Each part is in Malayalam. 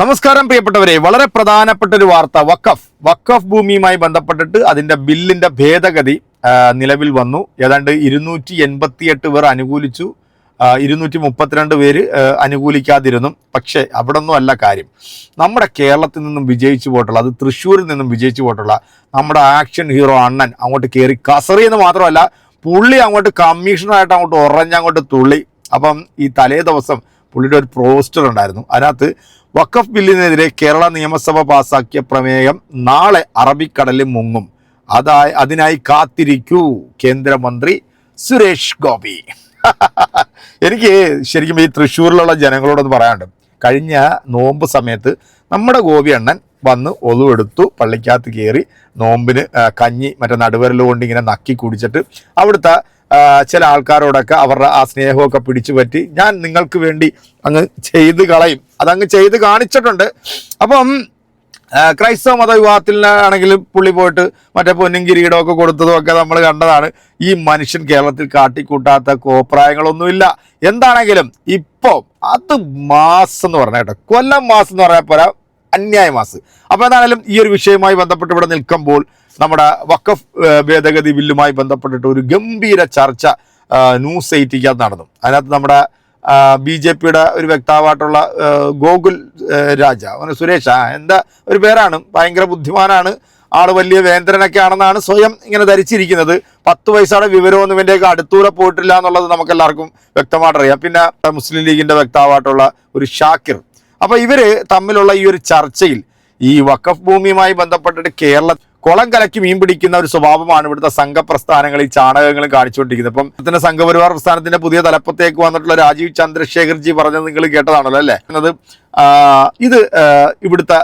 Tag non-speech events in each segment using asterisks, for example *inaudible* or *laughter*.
നമസ്കാരം പ്രിയപ്പെട്ടവരെ. വളരെ പ്രധാനപ്പെട്ട ഒരു വാർത്ത. വക്കഫ് വക്കഫ് ഭൂമിയുമായി ബന്ധപ്പെട്ടിട്ട് അതിന്റെ ബില്ലിന്റെ ഭേദഗതി നിലവിൽ വന്നു. ഏതാണ്ട് ഇരുന്നൂറ്റി എൺപത്തിയെട്ട് പേർ അനുകൂലിച്ചു. ഇരുന്നൂറ്റി മുപ്പത്തിരണ്ട് പേര് അനുകൂലിക്കാതിരുന്നു. പക്ഷേ അവിടെ ഒന്നും അല്ല കാര്യം. നമ്മുടെ കേരളത്തിൽ നിന്നും വിജയിച്ചു പോയിട്ടുള്ള അത് തൃശ്ശൂരിൽ നിന്നും വിജയിച്ചു പോയിട്ടുള്ള നമ്മുടെ ആക്ഷൻ ഹീറോ അണ്ണൻ അങ്ങോട്ട് കയറി കസറി എന്ന് മാത്രമല്ല പുള്ളി അങ്ങോട്ട് കമ്മീഷണറായിട്ട് അങ്ങോട്ട് ഉറഞ്ഞങ്ങോട്ട് തുള്ളി. അപ്പം ഈ തലേ ദിവസം പുള്ളിയുടെ ഒരു പോസ്റ്റർ ഉണ്ടായിരുന്നു. അതിനകത്ത് വഖഫ് ബില്ലിനെതിരെ കേരള നിയമസഭ പാസാക്കിയ പ്രമേയം നാളെ അറബിക്കടലിൽ മുങ്ങും. അതായി അതിനായി കാത്തിരിക്കൂ കേന്ദ്രമന്ത്രി സുരേഷ് ഗോപി. *laughs* എനിക്ക് ശരിക്കും ഈ തൃശ്ശൂരിലുള്ള ജനങ്ങളോടൊന്ന് പറയാനുണ്ട്. കഴിഞ്ഞ നോമ്പ് സമയത്ത് നമ്മുടെ ഗോപി അണ്ണൻ വന്ന് ഒതുവെടുത്തു പള്ളിക്കകത്ത് കയറി നോമ്പിന് കഞ്ഞി മറ്റേ നടുവരൽ കൊണ്ട് ഇങ്ങനെ നക്കി കുടിച്ചിട്ട് അവിടുത്തെ ചില ആൾക്കാരോടൊക്കെ അവരുടെ ആ സ്നേഹമൊക്കെ പിടിച്ചു പറ്റി ഞാൻ നിങ്ങൾക്ക് വേണ്ടി അങ്ങ് ചെയ്ത് കളയും. അതങ്ങ് ചെയ്ത് കാണിച്ചിട്ടുണ്ട്. അപ്പം ക്രൈസ്തവ മത വിവാഹത്തിലാണെങ്കിലും പുള്ളി പോയിട്ട് മറ്റേ പൊന്നും കിരീടമൊക്കെ കൊടുത്തതും ഒക്കെ നമ്മൾ കണ്ടതാണ്. ഈ മനുഷ്യൻ കേരളത്തിൽ കാട്ടിക്കൂട്ടാത്ത കോപ്രായങ്ങളൊന്നുമില്ല. എന്താണെങ്കിലും ഇപ്പോൾ അത് മാസം എന്ന് പറഞ്ഞ കേട്ടോ കൊല്ലം മാസം എന്ന് പറഞ്ഞാൽ പോരാ അന്യായ മാസ്. അപ്പോൾ എന്താണെങ്കിലും ഈ ഒരു വിഷയവുമായി ബന്ധപ്പെട്ട് ഇവിടെ നിൽക്കുമ്പോൾ നമ്മുടെ വക്കഫ് ഭേദഗതി ബില്ലുമായി ബന്ധപ്പെട്ടിട്ട് ഒരു ഗംഭീര ചർച്ച ന്യൂസ് എയ്റ്റിക്കകത്ത് നടന്നു. അതിനകത്ത് നമ്മുടെ ബി ജെ പിയുടെ ഒരു വ്യക്താവായിട്ടുള്ള ഗോകുൽ രാജ. അവന് സുരേഷ് എന്താ ഒരു പേരാണ്. ഭയങ്കര ബുദ്ധിമാനാണ്. ആൾ വലിയ വേന്ദ്രനൊക്കെ ആണെന്നാണ് സ്വയം ഇങ്ങനെ ധരിച്ചിരിക്കുന്നത്. പത്ത് വയസ്സാണ് വിവരമൊന്നും ഇവന്റെയൊക്കെ അടുത്തൂടെ പോയിട്ടില്ല എന്നുള്ളത് നമുക്കെല്ലാവർക്കും വ്യക്തമായിട്ട് അറിയാം പിന്നെ മുസ്ലിം ലീഗിന്റെ വ്യക്താവായിട്ടുള്ള ഒരു ഷാക്കിർ. അപ്പോൾ ഇവർ തമ്മിലുള്ള ഈ ഒരു ചർച്ചയിൽ ഈ വഖഫ് ഭൂമിയുമായി ബന്ധപ്പെട്ടിട്ട് കേരള കുളം കലക്കി മീൻ പിടിക്കുന്ന ഒരു സ്വഭാവമാണ് ഇവിടുത്തെ സംഘപ്രസ്ഥാനങ്ങൾ ഈ ചാണകങ്ങളും കാണിച്ചുകൊണ്ടിരിക്കുന്നത്. ഇപ്പം ഇതിന്റെ സംഘപരിവാർ പ്രസ്ഥാനത്തിന്റെ പുതിയ തലപ്പത്തേക്ക് വന്നിട്ടുള്ള രാജീവ് ചന്ദ്രശേഖർജി പറഞ്ഞത് നിങ്ങൾ കേട്ടതാണല്ലോ അല്ലേ? എന്നത് ഇത് ഇവിടുത്തെ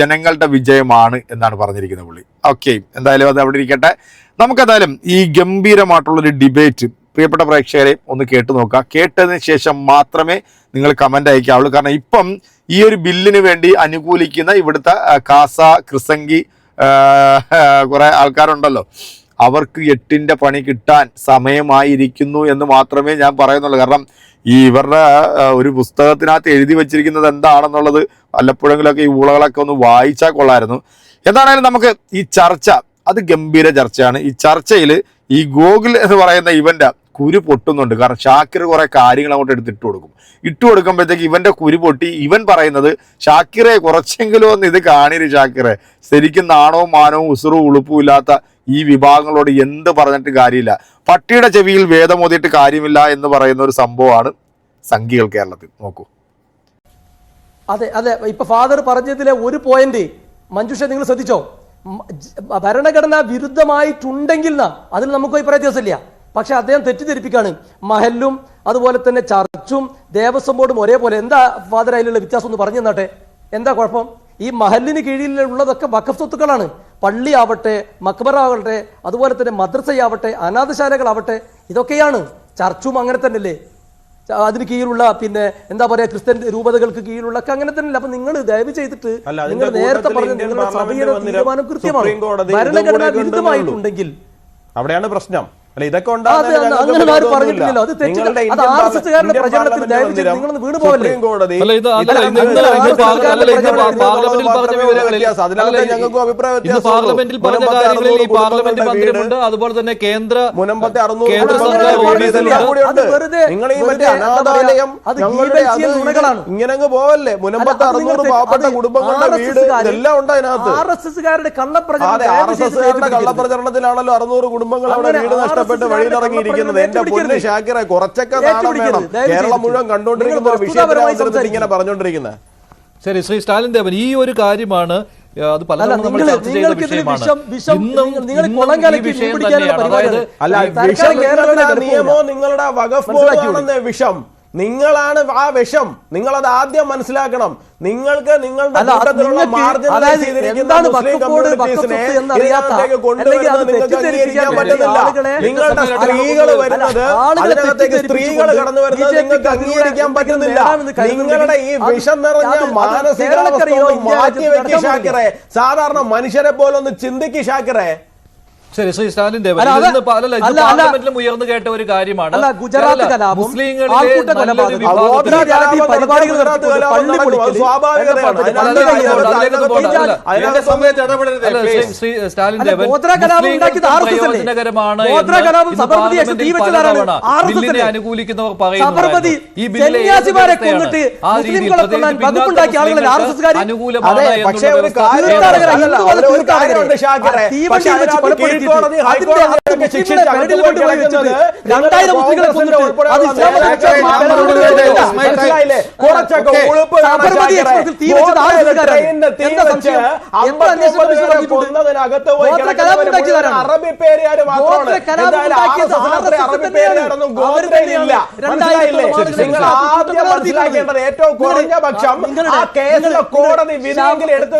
ജനങ്ങളുടെ വിജയമാണ് എന്നാണ് പറഞ്ഞിരിക്കുന്നത് പുള്ളി. ഓക്കെ എന്തായാലും അത് അവിടെ ഇരിക്കട്ടെ. നമുക്കെന്തായാലും ഈ ഗംഭീരമായിട്ടുള്ളൊരു ഡിബേറ്റ് പ്രിയപ്പെട്ട പ്രേക്ഷകരെ ഒന്ന് കേട്ടു നോക്കുക കേട്ടതിന് ശേഷം മാത്രമേ നിങ്ങൾ കമന്റ് അയക്കാവുള്ളൂ കാരണം ഇപ്പം ഈ ഒരു ബില്ലിന് വേണ്ടി അനുകൂലിക്കുന്ന ഇവിടുത്തെ കാസ ക്രിസംഗി കുറെ ആൾക്കാരുണ്ടല്ലോ. അവർക്ക് എട്ടിന്റെ പണി കിട്ടാൻ സമയമായിരിക്കുന്നു എന്ന് മാത്രമേ ഞാൻ പറയുന്നുള്ളൂ. കാരണം ഈ ഇവരുടെ ഒരു പുസ്തകത്തിനകത്ത് എഴുതി വെച്ചിരിക്കുന്നത് എന്താണെന്നുള്ളത് വല്ലപ്പോഴെങ്കിലൊക്കെ ഈ ഊളകളൊക്കെ ഒന്ന് വായിച്ചാൽ കൊള്ളായിരുന്നു. എന്താണേലും നമുക്ക് ഈ ചർച്ച അത് ഗംഭീര ചർച്ചയാണ്. ഈ ചർച്ചയിൽ ഈ ഗോകുൽ എന്ന് പറയുന്ന ഇവന്റെ കുരു പൊട്ടുന്നുണ്ട്. കാരണം ഷാക്കിർ കുറെ കാര്യങ്ങൾ അങ്ങോട്ട് എടുത്ത് ഇട്ട് കൊടുക്കും. ഇട്ട് കൊടുക്കുമ്പോഴത്തേക്ക് ഇവന്റെ കുരു പൊട്ടി. ഇവൻ പറയുന്നത് ഷാക്കിറെ കുറച്ചെങ്കിലും ഒന്ന് ഇത് കാണിര് ഷാക്കിറെ. ശരിക്കും നാണവും മാനവും ഉസുറും ഉളുപ്പും ഇല്ലാത്ത ഈ വിഭാഗങ്ങളോട് എന്ത് പറഞ്ഞിട്ട് കാര്യമില്ല. പട്ടിയുടെ ചെവിയിൽ വേദമോതിയിട്ട് കാര്യമില്ല എന്ന് പറയുന്ന ഒരു സംഭവമാണ് സംഘികൾ കേരളത്തിൽ. നോക്കൂ. അതെ അതെ. ഇപ്പൊ ഫാദർ പറഞ്ഞതിലെ ഒരു പോയിന്റ് മഞ്ജുഷ നിങ്ങൾ ശ്രദ്ധിച്ചോ? ഭരണഘടന വിരുദ്ധമായിട്ടുണ്ടെങ്കിൽ അതിൽ നമുക്ക് അഭിപ്രായ വ്യത്യാസമില്ല. പക്ഷെ അദ്ദേഹം തെറ്റിദ്ധരിപ്പിക്കുകയാണ്. മഹലും അതുപോലെ തന്നെ ചർച്ചും ദേവസ്വം ബോർഡും ഒരേപോലെ. എന്താ ഫാദർ അതിലുള്ള വ്യത്യാസം ഒന്ന് പറഞ്ഞു തന്നാട്ടെ? എന്താ കുഴപ്പം? ഈ മഹലിന് കീഴിലുള്ളതൊക്കെ വഖഫ് സ്വത്തുക്കളാണ്. പള്ളി ആവട്ടെ മക്ബറാവട്ടെ അതുപോലെ തന്നെ മദ്രസയാവട്ടെ അനാഥശാലകളാവട്ടെ ഇതൊക്കെയാണ്. ചർച്ചും അങ്ങനെ തന്നെയല്ലേ? അല്ലേ അതിന് കീഴിലുള്ള പിന്നെ എന്താ പറയാ ക്രിസ്ത്യൻ രൂപതകൾക്ക് കീഴിലുള്ള ഒക്കെ അങ്ങനെ തന്നെ അപ്പൊ നിങ്ങൾ ദയവ് ചെയ്തിട്ട് നിങ്ങൾ നേരത്തെ പറഞ്ഞ നിങ്ങളുടെ സഭയുടെ. തീരുമാനം കൃത്യമാണ്. ഭരണഘടന വിരുദ്ധമായിട്ടുണ്ടെങ്കിൽ അവിടെയാണ് പ്രശ്നം. അല്ല ഇതൊക്കെ പാർലമെന്റിൽ പറഞ്ഞ കാര്യങ്ങളിൽ ഈ അറുന്നൂറ് പാർലമെന്റ് അതുപോലെ തന്നെ കേന്ദ്ര മുനമ്പത്തെ നിങ്ങൾ ഈ മറ്റേ അനാഥാലയം. ഇങ്ങനെ അങ്ങ് പോവല്ലേ? മുനമ്പത്തെ അറുന്നൂറ് പാവപ്പെട്ട കുടുംബങ്ങളുടെ വീട് ഇതെല്ലാം ഉണ്ട് അതിനകത്ത്. ആർ എസ് എസുകാരുടെ കള്ളപ്രചരണം കള്ളപ്രചരണത്തിലാണല്ലോ അറുന്നൂറ് കുടുംബങ്ങൾ അവിടെ വീട് നഷ്ടപ്പെട്ട് കാരുടെ വഴിയിലിറങ്ങിയിരിക്കുന്നത് എന്റെ പൊന്ന് ഷാക്കിറെ കുറച്ചൊക്കെ നാണം വേണം. കേരളം മുഴുവൻ കണ്ടുകൊണ്ടിരിക്കുന്ന ഒരു വിഷയത്തിലാണ് ഇങ്ങനെ. പറഞ്ഞുകൊണ്ടിരിക്കുന്നത് ശരി ശ്രീ സ്റ്റാലിൻ ദേവൻ ഈ ഒരു കാര്യമാണ് അത് പല നമ്മൾ ചർച്ച ചെയ്ത വിഷയമാണ്. ഇന്നും ഇന്നും വിഷയം തന്നെയാണ്. അതായത് നിങ്ങളുടെ വകഫ് വിഷം. നിങ്ങളാണ് ആ വിഷം. നിങ്ങൾ അത് ആദ്യം മനസ്സിലാക്കണം. നിങ്ങൾക്ക് നിങ്ങളുടെ കൂട്ടത്തിലുള്ള അംഗീകരിക്കാൻ പറ്റുന്നില്ല. നിങ്ങളുടെ സ്ത്രീകൾ വരുന്നത് അതിനകത്തേക്ക് സ്ത്രീകൾ കടന്നു വരുന്നത് നിങ്ങൾക്ക് അംഗീകരിക്കാൻ പറ്റുന്നില്ല. നിങ്ങളുടെ ഈ വിഷം നിറഞ്ഞ മാനസികാവസ്ഥ മാറ്റി വെക്കി ഷാക്കിറെ. സാധാരണ മനുഷ്യരെ പോലെ ഒന്ന് ചിന്തിക്ക് ഷാക്കിറെ. ശരി ശ്രീ സ്റ്റാലിൻ. പാർലമെന്റിലും ഉയർന്നു കേട്ട ഒരു കാര്യമാണ് ഗുജറാത്ത് കലാപം. ശ്രീ- സ്റ്റാലിൻ അല്ല, ദേവൻ ഗോത്ര കലാപം ഉണ്ടാക്കിയത് മുസ്ലിങ്ങൾക്കും RSS അല്ലേ? പ്രയോജനകരമാണ് ഗോത്ര എന്ന് കലാപം ഇന്ന് സബർമതി അടിച്ച് പാർലമെന്റിൽ തീ വെച്ചതാരാണ്? പലതവണ RSS ബില്ലിനെ അനുകൂലിക്കുന്നവർ പറയുന്നു ഈ കൊന്നിട്ട് ആ രീതിയിൽ? അനുകൂലമാണ് അതെ വെച്ച് ശിക്ഷിച്ച് രണ്ടായിരം മുസ്ലിങ്ങളെ വെച്ച്? അറബി പേരുകാര് നിങ്ങൾ ആദ്യം മനസ്സിലാക്കേണ്ടത് ഏറ്റവും കുറഞ്ഞ പക്ഷം കോടതി വിധിയെങ്കിലും എടുത്തു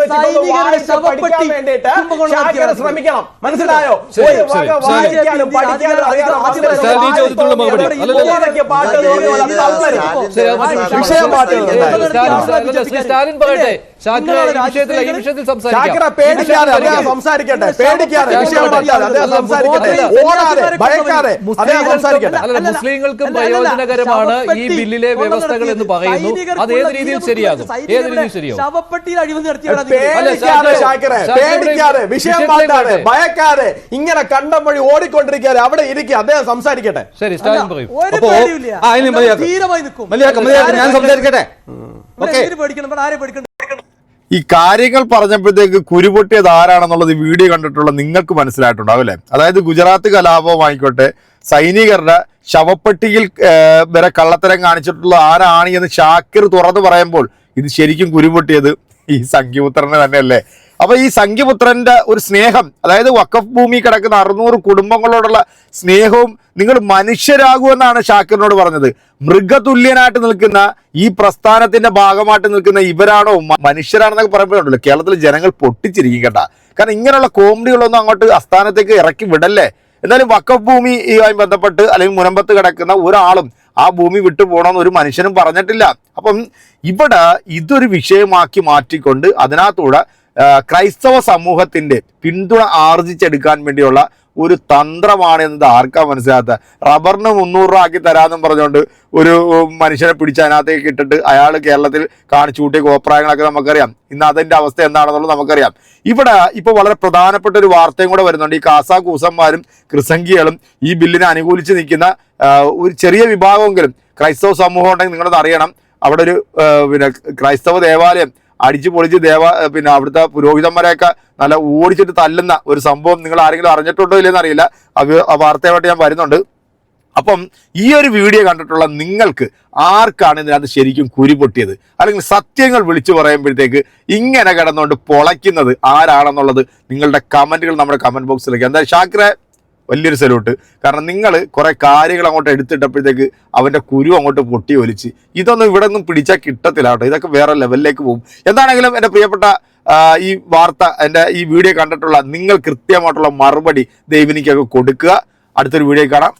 പഠിക്കാൻ വേണ്ടിയിട്ട് നടത്തിയത്. ശ്രമിക്കണം മനസ്സിലായോ ശരി, ഒരു വക ശരി, ശരി. വായിക്കാനും പഠിക്കാനും അറിയാതെ ആദ്യം വന്നിട്ട് സ്റ്റാലിൻ മറുപടി. തോന്നിയത് അല്ലല്ല. കോടതിക്ക് പാട്ട് തോന്നി വല്ല തള്ളരുത്. ശരി, അത് മനസ്സിലായി. വിഷയം മാറ്റുക സ്റ്റാലിൻ- എന്തായാലും. സ്റ്റാലിൻ- ശ്രീ സ്റ്റാലിൻ പറയട്ടെ പേടിക്കാതെ അദ്ദേഹം സംസാരിക്കട്ടെ പേടിക്കാതെ വിഷയം സംസാരിക്കട്ടെ. ഓടാതെ ഭയക്കാതെ മുസ്ലിങ്ങൾക്കും പ്രയോജനകരമാണ് ഈ ബില്ലിലെ വ്യവസ്ഥകൾ എന്ന് പറയുന്നു. അത് ഏത് രീതിയിൽ ശരിയാകും? ഏത് രീതിയിൽ ശരിയാകും? ശവപ്പെട്ടിയിൽ. പേടിക്കാതെ വിഷയം മാറ്റാതെ ഭയക്കാതെ ഇങ്ങനെ കണ്ടം വഴി ഓടിക്കൊണ്ടിരിക്കാതെ അവിടെ ഇരിക്കുക. അദ്ദേഹം സംസാരിക്കട്ടെ. ശരി സ്റ്റാലിൻ പറയും. ഞാൻ സംസാരിക്കട്ടെ? ഓക്കേ. പേടിക്കണം? ആരെ പേടിക്കണം ഈ കാര്യങ്ങൾ പറഞ്ഞപ്പോഴത്തേക്ക് കുരുപൊട്ടിയത് ആരാണെന്നുള്ളത് വീഡിയോ കണ്ടിട്ടുള്ള നിങ്ങൾക്ക് മനസ്സിലായിട്ടുണ്ടാവും അല്ലേ? അതായത് ഗുജറാത്ത് കലാപമായിക്കോട്ടെ സൈനികരുടെ ശവപ്പെട്ടിയിൽ വരെ കള്ളത്തരം കാണിച്ചിട്ടുള്ള ആരാണ് എന്ന് ഷാക്കിർ തുറന്നു പറയുമ്പോൾ ഇത് ശരിക്കും കുരുപൊട്ടിയത് ഈ സംഖ്യപുത്രനെ തന്നെയല്ലേ? അപ്പൊ ഈ സംഖ്യപുത്രന്റെ ഒരു സ്നേഹം അതായത് വക്കഫ് ഭൂമി കിടക്കുന്ന അറുന്നൂറ് കുടുംബങ്ങളോടുള്ള സ്നേഹവും നിങ്ങൾ മനുഷ്യരാകുമെന്നാണ് ഷാക്കിറിനോട് പറഞ്ഞത്. മൃഗതുല്യനായിട്ട് നിൽക്കുന്ന ഈ പ്രസ്ഥാനത്തിന്റെ ഭാഗമായിട്ട് നിൽക്കുന്ന ഇവരാണോ മനുഷ്യരാണെന്നൊക്കെ പറയുമ്പോഴുണ്ടല്ലോ. കേരളത്തിലെ ജനങ്ങൾ പൊട്ടിച്ചിരിക്കും കേട്ടാ. കാരണം ഇങ്ങനെയുള്ള കോമഡികളൊന്നും അങ്ങോട്ട് അസ്ഥാനത്തേക്ക് ഇറക്കി വിടല്ലേ? എന്നാലും വക്കഫ് ഭൂമിയുമായി ബന്ധപ്പെട്ട് അല്ലെങ്കിൽ മുനമ്പത്ത് കിടക്കുന്ന ഒരാളും ആ ഭൂമി വിട്ടു പോകണമെന്ന് ഒരു മനുഷ്യനും പറഞ്ഞിട്ടില്ല. അപ്പം ഇവിടെ ഇതൊരു വിഷയമാക്കി മാറ്റിക്കൊണ്ട് അതിനകത്തൂടെ ക്രൈസ്തവ സമൂഹത്തിന്റെ പിന്തുണ ആർജിച്ചെടുക്കാൻ വേണ്ടിയുള്ള ഒരു തന്ത്രമാണ് എന്നത് ആർക്കാ മനസ്സിലാത്ത റബ്ബറിന് മുന്നൂറ് രൂപ ആക്കി തരാമെന്നും പറഞ്ഞുകൊണ്ട് ഒരു മനുഷ്യനെ പിടിച്ച് അതിനകത്തേക്ക് ഇട്ടിട്ട് അയാൾ കേരളത്തിൽ കാണിച്ചു കൂട്ടിയ കോപ്രായങ്ങളൊക്കെ നമുക്കറിയാം. ഇന്ന് അതിന്റെ അവസ്ഥ എന്താണെന്നുള്ളത് നമുക്കറിയാം. ഇവിടെ ഇപ്പോൾ വളരെ പ്രധാനപ്പെട്ട ഒരു വാർത്തയും കൂടെ വരുന്നുണ്ട്. ഈ കാസാ കൂസന്മാരും ക്രിസംഗികളും ഈ ബില്ലിനെ അനുകൂലിച്ച് നിൽക്കുന്ന ഒരു ചെറിയ വിഭാഗമെങ്കിലും ക്രൈസ്തവ സമൂഹം ഉണ്ടെങ്കിൽ നിങ്ങളത് അറിയണം. അവിടെ ഒരു പിന്നെ ക്രൈസ്തവ ദേവാലയം അടിച്ചു പൊളിച്ച് ദേവ പിന്നെ അവിടുത്തെ പുരോഹിതന്മാരെയൊക്കെ നല്ല ഓടിച്ചിട്ട് തല്ലുന്ന ഒരു സംഭവം നിങ്ങൾ ആരെങ്കിലും അറിഞ്ഞിട്ടുണ്ടോ ഇല്ലെന്ന് അറിയില്ല. ആ വാർത്തയുമായിട്ട് ഞാൻ വരുന്നുണ്ട്. അപ്പം ഈ ഒരു വീഡിയോ കണ്ടിട്ടുള്ള നിങ്ങൾക്ക് ആർക്കാണ് ഇതിനകത്ത് ശരിക്കും കുരുപൊട്ടിയത് അല്ലെങ്കിൽ സത്യങ്ങൾ വിളിച്ചു പറയുമ്പോഴത്തേക്ക് ഇങ്ങനെ കിടന്നുകൊണ്ട് പൊളയ്ക്കുന്നത് ആരാണെന്നുള്ളത് നിങ്ങളുടെ കമന്റുകൾ നമ്മുടെ കമന്റ് ബോക്സിലേക്ക്. എന്തായാലും ഷാക്കിറെ വലിയൊരു സല്യൂട്ട് കാരണം നിങ്ങൾ കുറെ കാര്യങ്ങൾ അങ്ങോട്ട് എടുത്തിട്ടപ്പോഴത്തേക്ക് അവന്റെ കുരു അങ്ങോട്ട് പൊട്ടി ഒലിച്ച്. ഇതൊന്നും ഇവിടെ ഒന്നും പിടിച്ചാൽ കിട്ടത്തില്ല കേട്ടോ. ഇതൊക്കെ വേറെ ലെവലിലേക്ക് പോകും. എന്താണെങ്കിലും എന്റെ പ്രിയപ്പെട്ട ഈ വാർത്ത എന്റെ ഈ വീഡിയോ കണ്ടിട്ടുള്ള നിങ്ങൾ കൃത്യമായിട്ടുള്ള മറുപടി ദൈവനിക്കൊക്കെ കൊടുക്കുക. അടുത്തൊരു വീഡിയോ കാണാം.